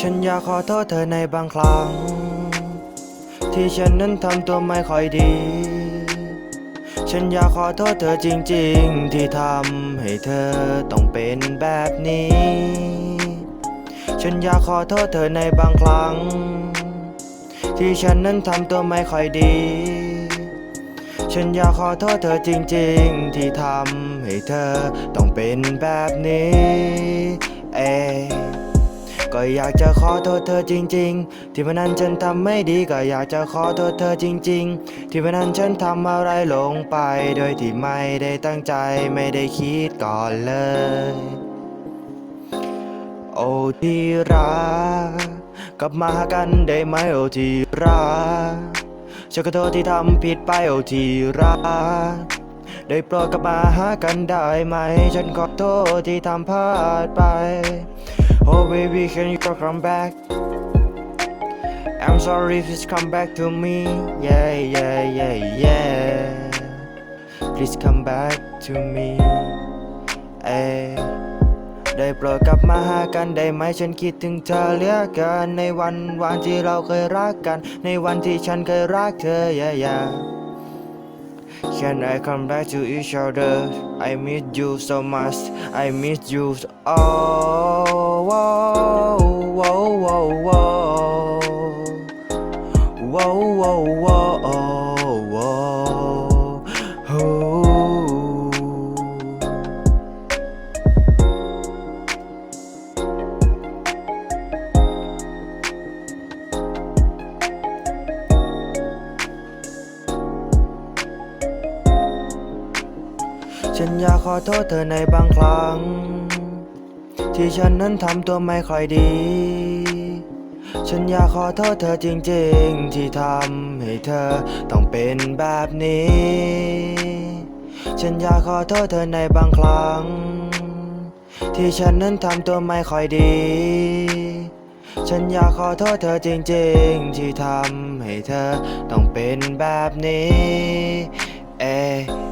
ฉันอยากขอโทษเธอในบางครั้ง ที่ฉันนั้นทำตัวไม่ค่อยดี ฉันอยากขอโทษเธอจริงๆ ที่ทำให้เธอต้องเป็นแบบนี้ ฉันอยากขอโทษเธอในบางครั้ง ที่ฉันนั้นทำตัวไม่ค่อยดี ฉันอยากขอโทษเธอจริงๆ ที่ทำให้เธอต้องเป็นแบบนี้ อยากจะขอโทษเธอจริง ๆ ที่วันนั้นฉันทำไม่ดีก็อยากจะขอโทษเธอจริง ๆ ที่วันนั้นฉันทำอะไรลงไป โดยที่ไม่ได้ตั้งใจไม่ได้คิดก่อนเลย โอ้ที่รักกลับมาหากันได้ไหมโอ้ที่รักฉันขอโทษที่ทำผิดไปโอ้ที่รักได้โปรดกลับมาหากันได้ไหม ฉันขอโทษที่ทำพลาดไป Oh baby can you come back I'm sorry please come back to me yeah yeah yeah yeah please come back to me เอ้ยได้โปรดกลับมาหากันได้ไหมฉันคิดถึงเธอเหลือเกินในวันวานที่เราเคยรักกัน ในวันที่ฉันเคยรักเธอ yeah yeah Can I come back to each other? I miss you so much. I miss you. So oh whoa whoa whoa whoa whoa whoa whoa ฉันอยากขอโทษเธอในบางครั้ง ที่ฉันนั้นทำตัวไม่ค่อยดี ฉันอยากขอโทษเธอจริงๆ ที่ทำให้เธอต้องเป็นแบบนี้ ฉันอยากขอโทษเธอในบางครั้ง ที่ฉันนั้นทำตัวไม่ค่อยดี ฉันอยากขอโทษเธอจริงๆ ที่ทำให้เธอต้องเป็นแบบนี้ เอะ